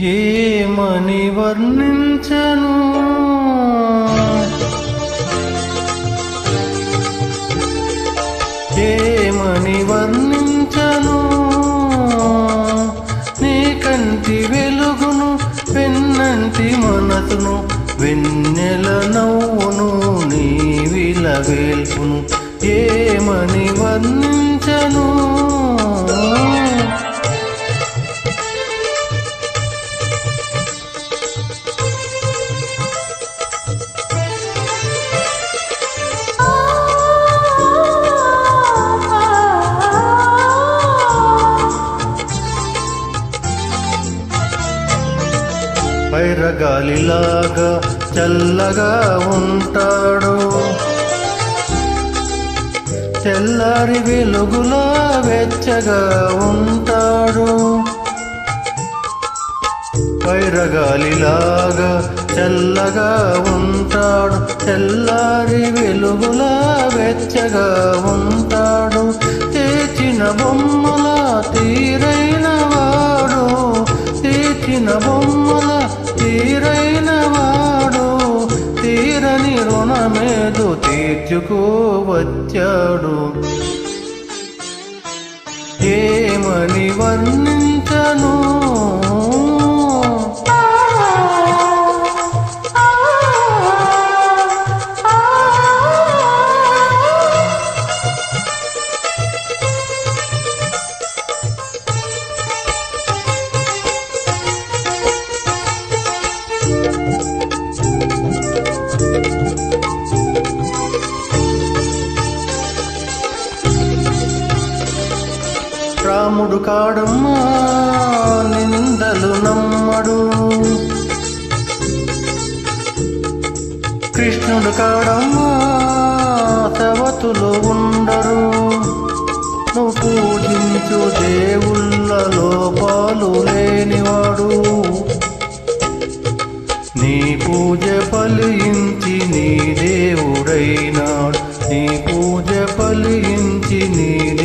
ఏమని వర్ణించను? ఏమని వర్ణించను? నీ కంటి వెలుగును పెన్నంటి మనసును వెన్నెల నవ్వును నీ విలవేల్పును ఏమని వర్ణించను? పైరగాలిలాగా చల్లగా ఉంటాడు. తెల్లారి వెలుగులా వెచ్చగా ఉంటాడు. పైరగాలిలాగా చల్లగా ఉంటాడు. తెల్లారి వెలుగులా వెచ్చగా ఉంటాడు. రుణమేదో తీర్చుకోవచ్చాడు. ఏమని వర్ణించను? రాముడు కాడమ్మా నిందలు నమ్మడు. కృష్ణుడు కాడమ్మా తవతులు ఉండరు. నువ్వు పూజించు దేవుళ్ళలో పాలు లేనివాడు. నీ పూజ ఫలించి నీ దేవుడైనాడు. నీ పూజ ఫలించి నీ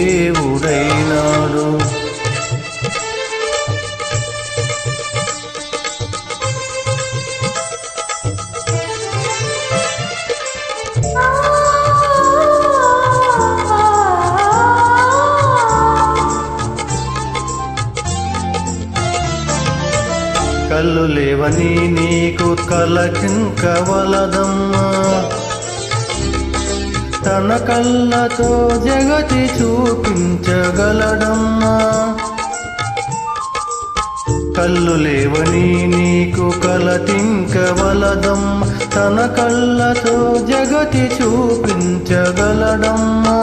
కళ్ళు లేవని నీకు కలకింకవలదమ్మా తన కళ్ళతో జగతి చూపించగలడమ్మా కళ్ళు లేవని నీకు కలతింకవలదమ్మ తన కళ్ళతో జగతి చూపించగలడమ్మా